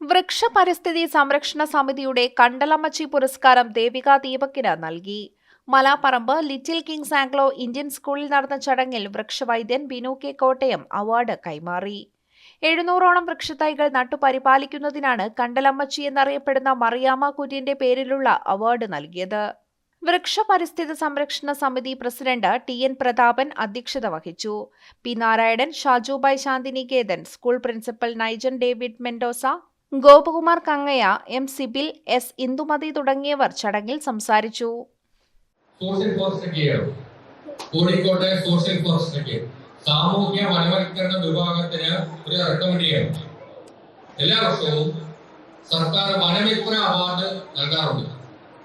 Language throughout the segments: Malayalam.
വൃക്ഷ പരിസ്ഥിതി സംരക്ഷണ സമിതിയുടെ കണ്ടലമ്മച്ചി പുരസ്കാരം ദേവിക ദീപക്കിന് നൽകി. Malaparamba little kings Anglo Indian സ്കൂളിൽ നടന്ന ചടങ്ങിൽ വൃക്ഷവൈദ്യൻ ബിനു കെ കോട്ടയം അവാർഡ് കൈമാറി. എഴുന്നൂറോളം വൃക്ഷത്തൈകൾ നട്ടുപരിപാലിക്കുന്നതിനാണ് കണ്ടലമ്മച്ചി എന്നറിയപ്പെടുന്ന മറിയാമ്മ കുര്യന്റെ പേരിലുള്ള അവാർഡ് നൽകിയത്. വൃക്ഷ പരിസ്ഥിതി സംരക്ഷണ സമിതി പ്രസിഡന്റ് ടി എൻ പ്രതാപൻ അധ്യക്ഷത വഹിച്ചു. P Narayanan Shajubai Santiniketan school principal Nigel David Mendoza Gopakumar Kangaya M Sibil S Indumathi തുടങ്ങിയവർ ചടങ്ങിൽ സംസാരിച്ചു. കോഴിക്കോട്ടെ സോഷ്യൽ ഫോറസ്റ്റ് സാമൂഹ്യ വനവൽക്കരണ വിഭാഗത്തിന് ഒരു റെക്കമെൻഡ് എല്ലാ വർഷവും സർക്കാർ വനമിത്ര അവാർഡ് നൽകാറുണ്ട്.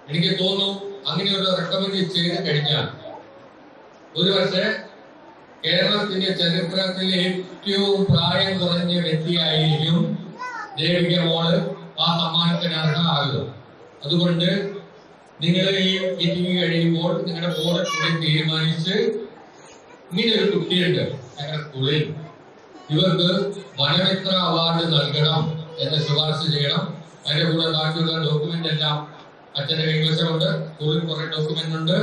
എനിക്ക് തോന്നുന്നു അങ്ങനെ ഒരു റെക്കമെൻഡ് ചെയ്ത് കഴിഞ്ഞാൽ ഒരു പക്ഷേ കേരളത്തിന്റെ ചരിത്രത്തിലെ ഏറ്റവും പ്രായം കുറഞ്ഞ വ്യക്തിയായിരിക്കും ദേവിക മോൾ ആ സമ്മാനത്തിന് അർഹമാകുക അതുകൊണ്ട് നിങ്ങൾ ഈ മീറ്റിംഗ് കഴിയുമ്പോൾ നിങ്ങളുടെ ബോർഡ് തീരുമാനിച്ച് ഇങ്ങനെ ഒരു കുട്ടിയുണ്ട് ഞങ്ങളുടെ സ്കൂളിൽ ഇവർക്ക് വനമിത്ര അവാർഡ് നൽകണം എന്ന് ശുപാർശ ചെയ്യണം. അതിന്റെ കൂടെ ബാക്കിയുള്ള ഡോക്യുമെന്റ് എല്ലാം അച്ഛന്റെ കൈവശമുണ്ട് സ്കൂളിൽ കുറെ ഡോക്യുമെന്റ് ഉണ്ട്.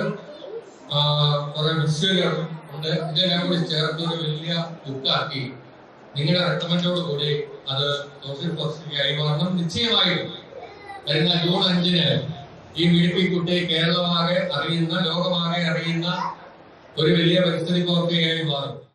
കുറെ ബുക്സുകൾ ഉണ്ട്. ഇതെല്ലാം കൂടി ചേർത്ത് ഒരു വലിയ ബുക്കാക്കി നിങ്ങളുടെ റെക്കമെൻഡോട് കൂടി അത് ഫോറസ്റ്റിന് കൈമാറണം നിശ്ചയമായും വരുന്ന ജൂൺ അഞ്ചിന് ഈ മിഴിപ്പിക്കുട്ടി കേരളമാകെ അറിയുന്ന ലോകമാകെ അറിയുന്ന ഒരു വലിയ പരിസ്ഥിതി പ്രവർത്തകയായി മാറും.